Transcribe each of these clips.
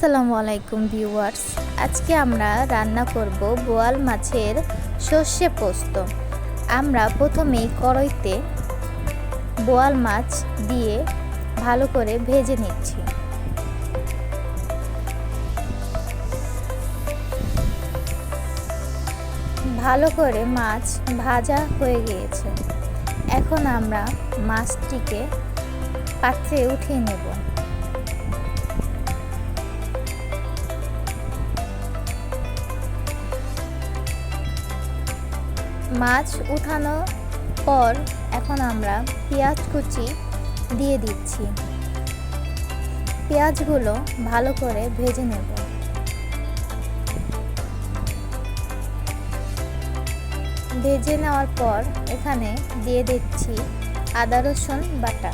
আসসালামু আলাইকুম ভিউয়ার্স। আজকে আমরা রান্না করব বোয়াল মাছের সর্ষে পোস্ত। আমরা প্রথমেই কড়াইতে বোয়াল মাছ দিয়ে ভালো করে ভেজে নিচ্ছি। ভালো করে মাছ ভাজা হয়ে গিয়েছে। এখন আমরা মাছটিকে পাত্রে উঠিয়ে নেব। মাছ উঠানো পর এখন আমরা পেঁয়াজ কুচি দিয়ে দিচ্ছি। পেঁয়াজগুলো ভালো করে ভেজে নেব। ভেজে নেওয়ার পর এখানে দিয়ে দিচ্ছি আদা রসুন বাটা।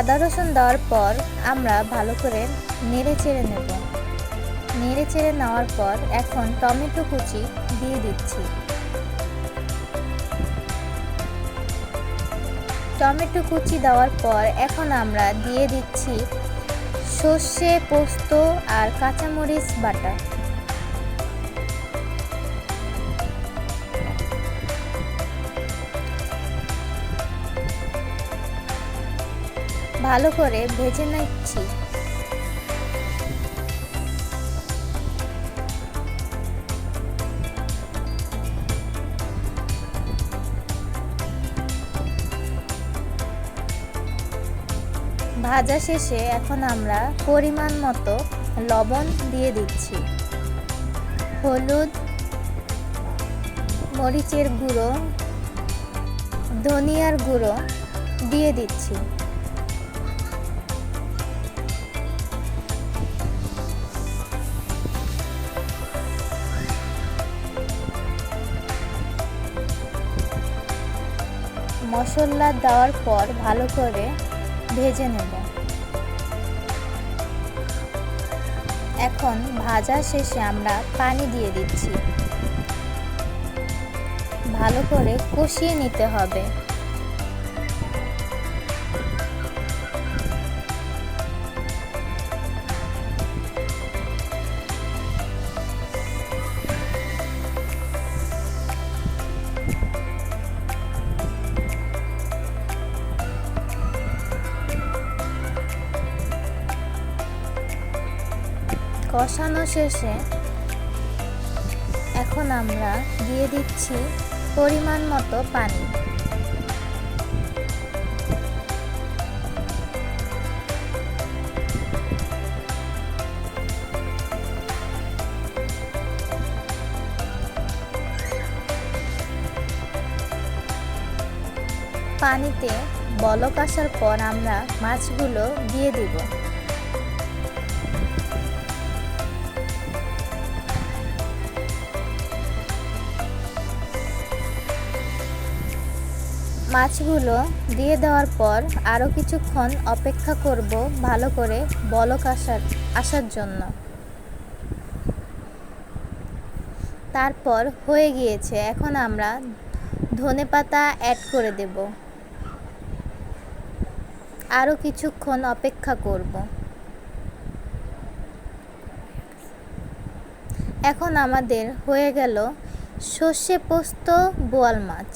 আদা রসুন দেওয়ার পর আমরা ভালো করে নেড়ে চেড়ে নেব। নেড়ে চেড়ে নেওয়ার পর এখন টমেটো কুচি দিয়ে দিচ্ছি। টমেটো কুচি দেওয়ার পর এখন আমরা দিয়ে দিচ্ছি সর্ষে পোস্ত আর কাঁচামরিচ বাটা। ভালো করে ভেজে নিচ্ছি। ভাজা শেষে এখন আমরা পরিমাণ মতো লবণ দিয়ে দিচ্ছি। হলুদ, মরিচের গুঁড়ো, ধনিয়ার গুঁড়ো দিয়ে দিচ্ছি। মশলা দেওয়ার পর ভালো করে ভেজে নেব। এখন ভাজা শেষে আমরা পানি দিয়ে দিচ্ছি। ভালো করে কষিয়ে নিতে হবে। কষানো শেষে এখন আমরা দিয়ে দিচ্ছি পরিমাণ মতো পানি। পানিতে বলক আসার পর আমরা মাছগুলো দিয়ে দিব। মাছগুলো দিয়ে দেওয়ার পর আরও কিছুক্ষণ অপেক্ষা করব ভালো করে বলক আসার আসার জন্য। তারপর হয়ে গিয়েছে, এখন আমরা ধনে পাতা অ্যাড করে দেব। আরও কিছুক্ষণ অপেক্ষা করব। এখন আমাদের হয়ে গেল সর্ষে পোস্ত বোয়াল মাছ।